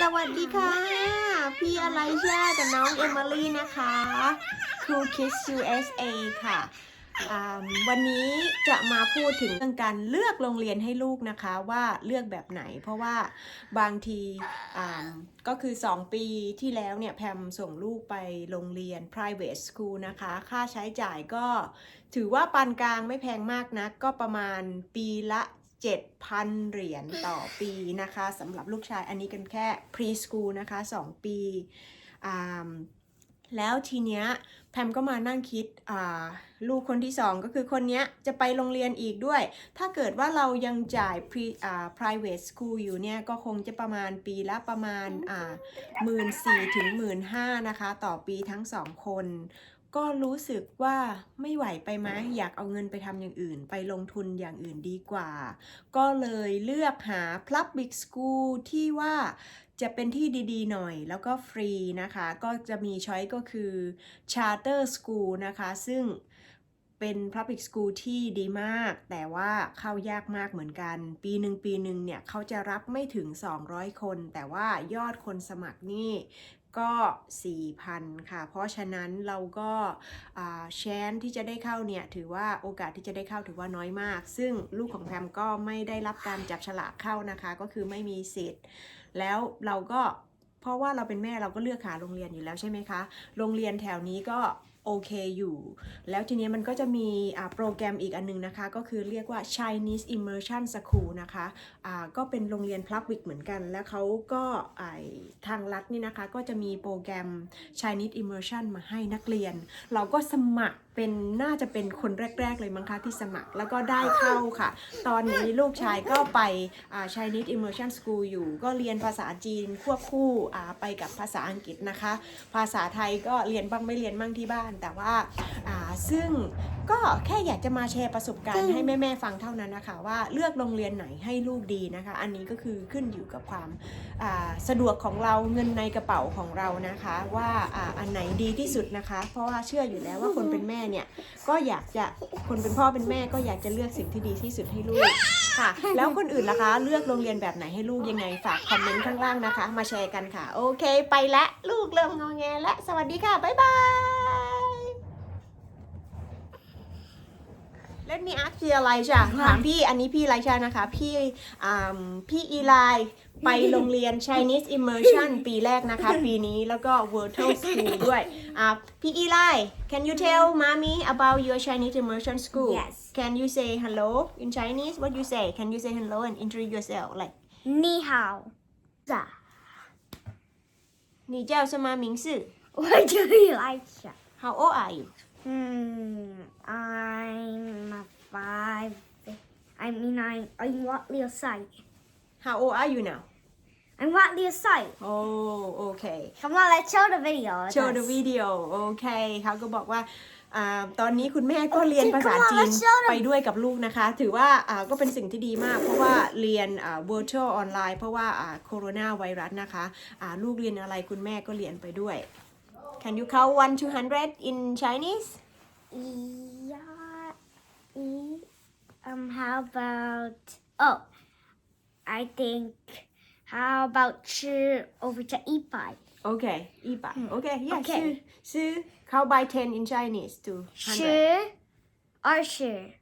สวัสดีค่ะ พี่อะไรชากับน้องเอมิลี่นะคะครู Kids USA ค่ะอ่าวันนี้จะมาพูดถึงเรื่องการเลือกโรงเรียนให้ลูกนะคะว่าเลือกแบบไหน เพราะว่าบางทีก็คือ 2 ปีที่แล้วเนี่ยแพมส่งลูกไปโรงเรียน private school นะคะ ค่าใช้จ่ายก็ถือว่าปานกลางไม่แพงมากนะก็ประมาณปีละ 7,000 เหรียญต่อปีนะคะสำหรับลูกชายอันนี้กันแค่ preschool นะคะ 2 ปีแล้วทีเนี้ยแพมก็มานั่งคิดลูกคนที่ 2 ก็คือคนเนี้ยจะไปโรงเรียนอีกด้วย ถ้าเกิดว่าเรายังจ่าย pre อ่า private school อยู่เนี่ย ก็คงจะประมาณปีละประมาณหมื่นสี่ถึงหมื่นห้านะคะ ต่อปีทั้งสองคน ก็รู้สึกว่าไม่ไหวไปไหมอยากเอาเงินไปทำอย่างอื่น ไปลงทุนอย่างอื่นดีกว่า ก็เลยเลือกหา Public School ที่ว่าจะเป็นที่ดีๆ หน่อยแล้วก็ฟรีนะคะ ก็จะมีช้อยก็คือ Charter School นะคะ ซึ่งเป็น Public School ที่ดีมาก แต่ว่าเข้ายากมากเหมือนกัน ปีหนึ่งปีหนึ่งเนี่ยเขาจะรับไม่ถึง 200 คน แต่ว่ายอดคนสมัครนี่ ก็ 4,000 ค่ะ เพราะฉะนั้นเราก็แชนที่จะได้เข้าเนี่ย ถือว่าโอกาสที่จะได้เข้าถือว่าน้อยมาก ซึ่งลูกของแพมก็ไม่ได้รับการจับฉลากเข้านะคะ ก็คือไม่มีสิทธิ์ แล้วเราก็เพราะว่าเราเป็นแม่เราก็เลือกหาโรงเรียนอยู่แล้วใช่ไหมคะ โรงเรียนแถวนี้ก็ โอเคอยู่ แล้วทีนี้มันก็จะมีโปรแกรมอีกอันนึงนะคะ ก็คือเรียกว่า Chinese Immersion School นะคะอ่าก็เป็นโรงเรียน Public เหมือนกัน แล้วเขาก็ทางรัฐนี่นะคะ ก็จะมีโปรแกรม Chinese Immersion มาให้นักเรียน เราก็สมัครเป็นน่าจะเป็นคนแรก ๆ เลยมั้งคะที่สมัครแล้วก็ได้เข้าค่ะ ตอนนี้ลูกชายก็ไป Chinese Immersion School อยู่ ก็เรียนภาษาจีนควบคู่ไปกับภาษาอังกฤษนะคะ ภาษาไทยก็เรียนบ้างไม่เรียนบ้างที่บ้านแต่ว่าอ่าซึ่งก็แค่อยากจะมาแชร์ประสบการณ์ให้แม่ๆฟังเท่านั้นนะคะ ว่าเลือกโรงเรียนไหนให้ลูกดีนะคะ อันนี้ก็คือขึ้นอยู่กับความอ่าสะดวกของเราเงินในกระเป๋าของเรานะคะว่าอ่าอันไหนดีที่สุดนะคะ เพราะว่าเชื่ออยู่แล้วว่าคนเป็นแม่เนี่ยก็อยากจะคนเป็นพ่อเป็นแม่ก็อยากจะเลือกสิ่งที่ดีที่สุดให้ลูกค่ะ แล้วคนอื่นล่ะคะเลือกโรงเรียนแบบไหนให้ลูกยังไงฝากคอมเมนต์ข้างล่างนะคะ มาแชร์กันค่ะ โอเค ไปละลูกเริ่มงอแงและสวัสดีค่ะบ๊ายบาย Let me ask you อะไรจ้ะถามพี่อันนี้พี่ไรชานะคะ พี่อ่าพี่อีไลไปโรงเรียน Chinese Immersion ปีแรกนะคะ ปีนี้แล้วก็ Virtual School ด้วยอ่าพี่อีไล can you tell mommy about your Chinese Immersion School Yes. can you say hello in Chinese what you say can you say hello and introduce yourself like 你好，咋？你叫什么名字我这里来讲。 how old are you Hmm, I'm a five. I mean, I'm I'm what Leo say. how old are you now I'm what Leo say. oh okay Come on, let's show the video. Let's- show the video โอเคเขาก็บอกว่าอ่าตอนนี้คุณแม่ก็เรียนภาษาจีน Come on, let's show them. ไปด้วยกับลูกนะคะ ถือว่าอ่าก็เป็นสิ่งที่ดีมาก เพราะว่าเรียนอ่า virtual ออนไลน์เพราะว่าอ่าโคโรนาไวรัสนะคะอ่าลูกเรียนอะไรคุณแม่ก็เรียนไปด้วย Can you count 1 to 100 in Chinese? Yeah. Um, how about. Oh, I think. How about 吃 over to 一百? Okay, 一百. Hmm. Okay, yeah. Okay. 是是 count by 10 in Chinese to 100. 二十，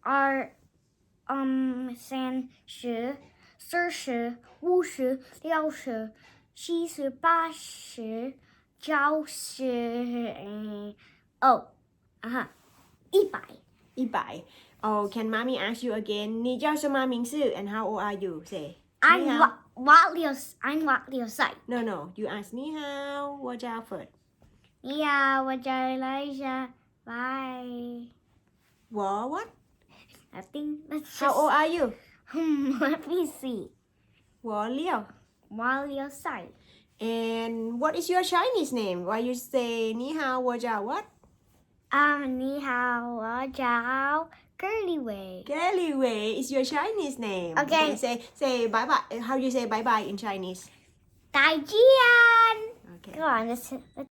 二，嗯，三十，四十，五十，六十。七十八十九十嗯哦啊哈一百一百 Oh can mommy ask you again 你叫什么名字 and how old are you say 俺你好瓦瓦六俺瓦六岁 No no you ask 你好我叫 Fred 你好我再来一下 bye 我 what I think let's How old just are you hmm let me see 我六 Malia Sai. And what is your Chinese name? Why you say Ni Hao Wo Jiao what? Ah, Ni Hao Wo Jiao Curly way. Curly way is your Chinese name. Okay. Say say bye bye. How do you say bye bye in Chinese? Dai Jian. Okay. Go on. Let's, let's